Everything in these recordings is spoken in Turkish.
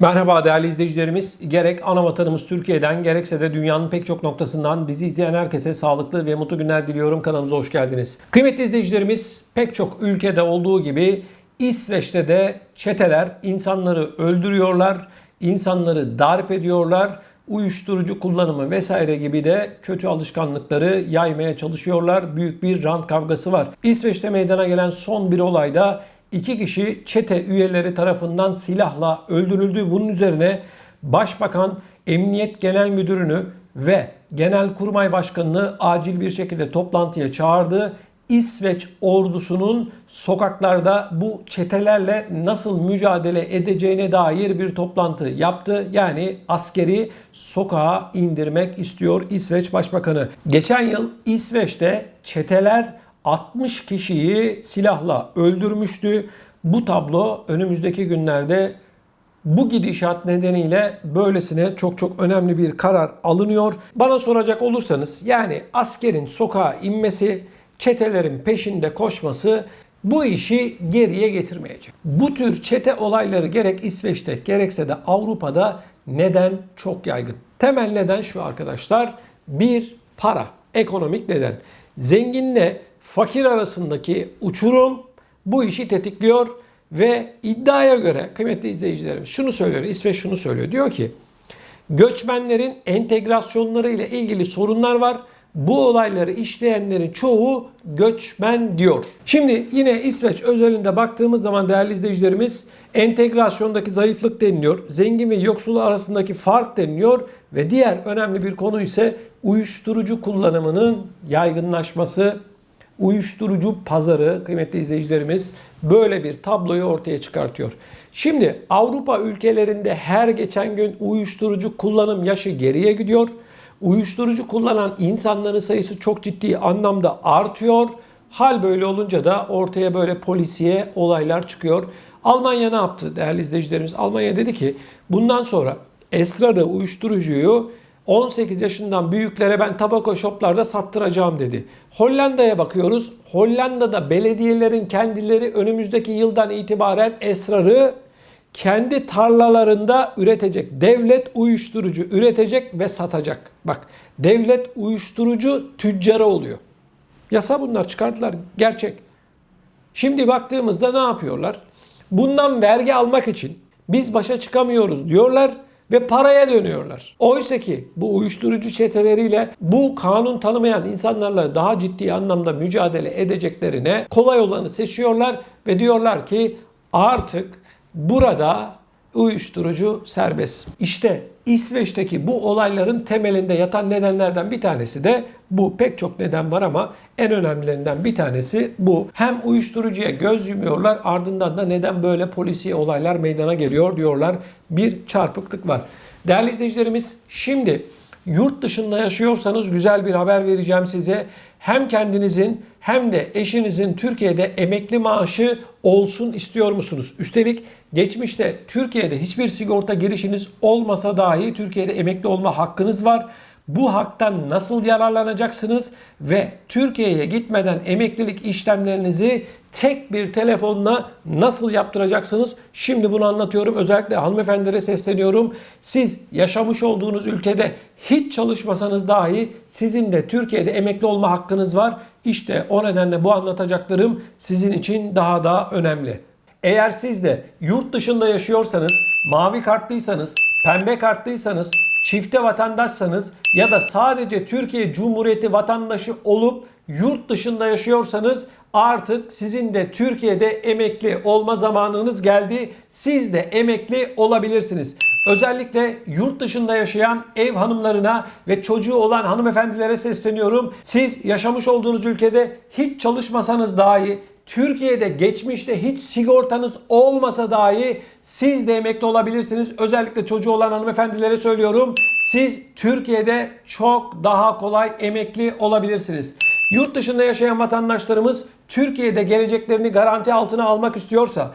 Merhaba değerli izleyicilerimiz. Gerek ana vatanımız Türkiye'den gerekse de dünyanın pek çok noktasından bizi izleyen herkese sağlıklı ve mutlu günler diliyorum. Kanalımıza hoş geldiniz. Kıymetli izleyicilerimiz pek çok ülkede olduğu gibi İsveç'te de çeteler insanları öldürüyorlar, insanları darp ediyorlar, uyuşturucu kullanımı vesaire gibi de kötü alışkanlıkları yaymaya çalışıyorlar. Büyük bir rant kavgası var. İsveç'te meydana gelen son bir olayda iki kişi çete üyeleri tarafından silahla öldürüldü. Bunun üzerine Başbakan Emniyet Genel Müdürünü ve Genelkurmay Başkanı'nı acil bir şekilde toplantıya çağırdı. İsveç ordusunun sokaklarda bu çetelerle nasıl mücadele edeceğine dair bir toplantı yaptı. Yani askeri sokağa indirmek istiyor İsveç Başbakanı. Geçen yıl İsveç'te çeteler 60 kişiyi silahla öldürmüştü. Bu tablo önümüzdeki günlerde bu gidişat nedeniyle böylesine çok çok önemli bir karar alınıyor. Bana soracak olursanız yani askerin sokağa inmesi, çetelerin peşinde koşması bu işi geriye getirmeyecek. Bu tür çete olayları gerek İsveç'te gerekse de Avrupa'da neden çok yaygın? Temel neden şu arkadaşlar. Bir para, ekonomik neden. Zenginle fakir arasındaki uçurum bu işi tetikliyor ve iddiaya göre kıymetli izleyicilerim şunu söylüyor. İsveç şunu söylüyor. Diyor ki göçmenlerin entegrasyonları ile ilgili sorunlar var. Bu olayları işleyenlerin çoğu göçmen diyor. Şimdi yine İsveç özelinde baktığımız zaman değerli izleyicilerimiz entegrasyondaki zayıflık deniliyor. Zengin ve yoksul arasındaki fark deniliyor ve diğer önemli bir konu ise uyuşturucu kullanımının yaygınlaşması uyuşturucu pazarı kıymetli izleyicilerimiz böyle bir tabloyu ortaya çıkartıyor. Şimdi Avrupa ülkelerinde her geçen gün uyuşturucu kullanım yaşı geriye gidiyor. Uyuşturucu kullanan insanların sayısı çok ciddi anlamda artıyor. Hal böyle olunca da ortaya böyle polisiye olaylar çıkıyor. Almanya ne yaptı değerli izleyicilerimiz? Almanya dedi ki bundan sonra esrarı, uyuşturucuyu 18 yaşından büyüklere ben tabako shoplarda sattıracağım dedi. Hollanda'ya bakıyoruz. Hollanda'da belediyelerin kendileri önümüzdeki yıldan itibaren esrarı kendi tarlalarında üretecek. Devlet uyuşturucu üretecek ve satacak. Bak devlet uyuşturucu tüccarı oluyor. Yasa bunlar çıkardılar. Gerçek. Şimdi baktığımızda ne yapıyorlar? Bundan vergi almak için biz başa çıkamıyoruz diyorlar ve paraya dönüyorlar. Oysa ki bu uyuşturucu çeteleriyle bu kanun tanımayan insanlarla daha ciddi anlamda mücadele edeceklerine kolay olanı seçiyorlar ve diyorlar ki artık burada uyuşturucu serbest. İşte İsveç'teki bu olayların temelinde yatan nedenlerden bir tanesi de bu. Pek çok neden var ama en önemlilerinden bir tanesi bu. Hem uyuşturucuya göz yumuyorlar ardından da neden böyle polisiye olaylar meydana geliyor diyorlar. Bir çarpıklık var. Değerli izleyicilerimiz şimdi yurt dışında yaşıyorsanız güzel bir haber vereceğim size. Hem kendinizin hem de eşinizin Türkiye'de emekli maaşı olsun istiyor musunuz? Üstelik geçmişte Türkiye'de hiçbir sigorta girişiniz olmasa dahi Türkiye'de emekli olma hakkınız var. Bu haktan nasıl yararlanacaksınız ve Türkiye'ye gitmeden emeklilik işlemlerinizi tek bir telefonla nasıl yaptıracaksınız? Şimdi bunu anlatıyorum. Özellikle hanımefendilere sesleniyorum. Siz yaşamış olduğunuz ülkede hiç çalışmasanız dahi sizin de Türkiye'de emekli olma hakkınız var. İşte o nedenle bu anlatacaklarım sizin için daha da önemli. Eğer siz de yurt dışında yaşıyorsanız, mavi kartlıysanız, pembe kartlıysanız, çifte vatandaşsanız ya da sadece Türkiye Cumhuriyeti vatandaşı olup yurt dışında yaşıyorsanız artık sizin de Türkiye'de emekli olma zamanınız geldi. Siz de emekli olabilirsiniz. Özellikle yurt dışında yaşayan ev hanımlarına ve çocuğu olan hanımefendilere sesleniyorum. Siz yaşamış olduğunuz ülkede hiç çalışmasanız dahi Türkiye'de geçmişte hiç sigortanız olmasa dahi siz de emekli olabilirsiniz. Özellikle çocuğu olan hanımefendilere söylüyorum. Siz Türkiye'de çok daha kolay emekli olabilirsiniz. Yurt dışında yaşayan vatandaşlarımız Türkiye'de geleceklerini garanti altına almak istiyorsa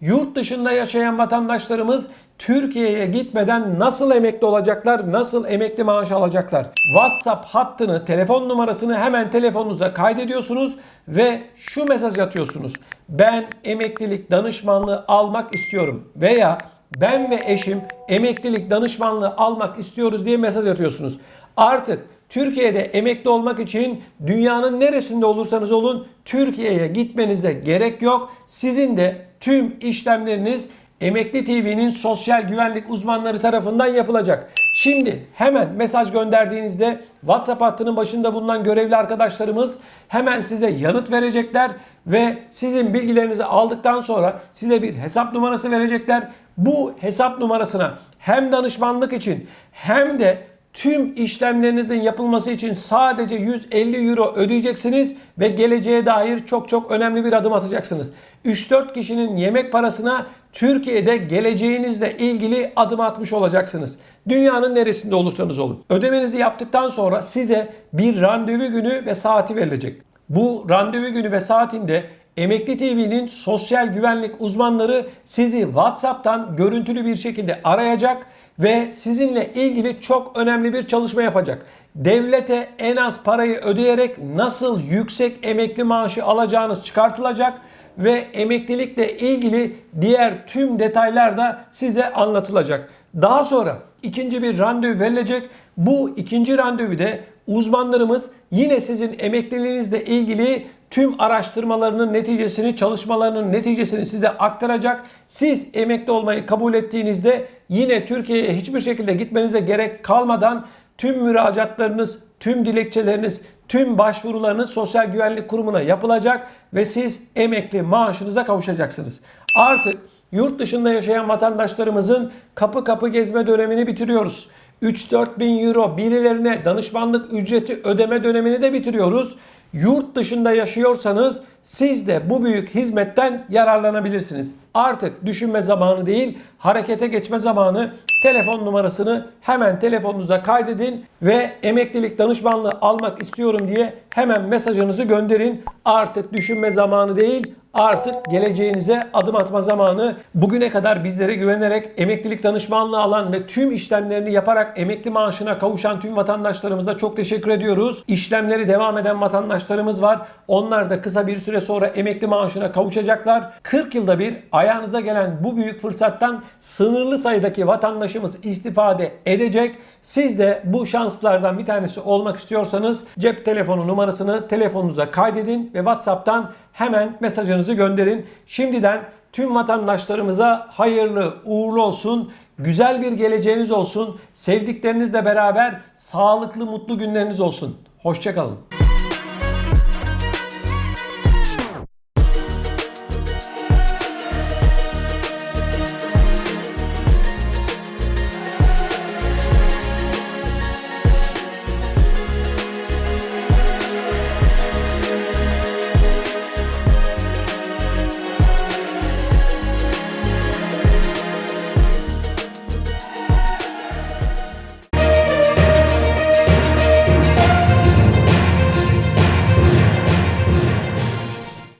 yurt dışında yaşayan vatandaşlarımız Türkiye'ye gitmeden nasıl emekli olacaklar, nasıl emekli maaş alacaklar? WhatsApp hattını, telefon numarasını hemen telefonunuza kaydediyorsunuz ve şu mesaj atıyorsunuz. Ben emeklilik danışmanlığı almak istiyorum veya ben ve eşim emeklilik danışmanlığı almak istiyoruz diye mesaj atıyorsunuz. Artık Türkiye'de emekli olmak için dünyanın neresinde olursanız olun Türkiye'ye gitmenize gerek yok. Sizin de tüm işlemleriniz Emekli TV'nin sosyal güvenlik uzmanları tarafından yapılacak. Şimdi hemen mesaj gönderdiğinizde WhatsApp hattının başında bulunan görevli arkadaşlarımız hemen size yanıt verecekler ve sizin bilgilerinizi aldıktan sonra size bir hesap numarası verecekler. Bu hesap numarasına hem danışmanlık için hem de tüm işlemlerinizin yapılması için sadece 150 euro ödeyeceksiniz ve geleceğe dair çok çok önemli bir adım atacaksınız. 3-4 kişinin yemek parasına Türkiye'de geleceğinizle ilgili adım atmış olacaksınız. Dünyanın neresinde olursanız olun. Ödemenizi yaptıktan sonra size bir randevu günü ve saati verilecek. Bu randevu günü ve saatinde Emekli TV'nin sosyal güvenlik uzmanları sizi WhatsApp'tan görüntülü bir şekilde arayacak ve sizinle ilgili çok önemli bir çalışma yapacak. Devlete en az parayı ödeyerek nasıl yüksek emekli maaşı alacağınız çıkartılacak ve emeklilikle ilgili diğer tüm detaylar da size anlatılacak. Daha sonra ikinci bir randevu verilecek. Bu ikinci randevuda uzmanlarımız yine sizin emekliliğinizle ilgili tüm araştırmalarının neticesini, çalışmalarının neticesini size aktaracak. Siz emekli olmayı kabul ettiğinizde yine Türkiye'ye hiçbir şekilde gitmenize gerek kalmadan tüm müracaatlarınız, tüm dilekçeleriniz, tüm başvurularınız Sosyal Güvenlik Kurumu'na yapılacak ve siz emekli maaşınıza kavuşacaksınız. Artık yurt dışında yaşayan vatandaşlarımızın kapı kapı gezme dönemini bitiriyoruz. 3-4 bin euro birilerine danışmanlık ücreti ödeme dönemini de bitiriyoruz. Yurt dışında yaşıyorsanız siz de bu büyük hizmetten yararlanabilirsiniz. Artık düşünme zamanı değil, harekete geçme zamanı. Telefon numarasını hemen telefonunuza kaydedin ve emeklilik danışmanlığı almak istiyorum diye hemen mesajınızı gönderin. Artık düşünme zamanı değil, artık geleceğinize adım atma zamanı. Bugüne kadar bizlere güvenerek emeklilik danışmanlığı alan ve tüm işlemlerini yaparak emekli maaşına kavuşan tüm vatandaşlarımıza çok teşekkür ediyoruz. İşlemleri devam eden vatandaşlarımız var. Onlar da kısa bir süre sonra emekli maaşına kavuşacaklar. 40 yılda bir ayağınıza gelen bu büyük fırsattan sınırlı sayıdaki vatandaşımız istifade edecek. Siz de bu şanslardan bir tanesi olmak istiyorsanız cep telefonu numarasını telefonunuza kaydedin ve WhatsApp'tan hemen mesajınızı gönderin. Şimdiden tüm vatandaşlarımıza hayırlı uğurlu olsun. Güzel bir geleceğiniz olsun. Sevdiklerinizle beraber sağlıklı mutlu günleriniz olsun. Hoşçakalın.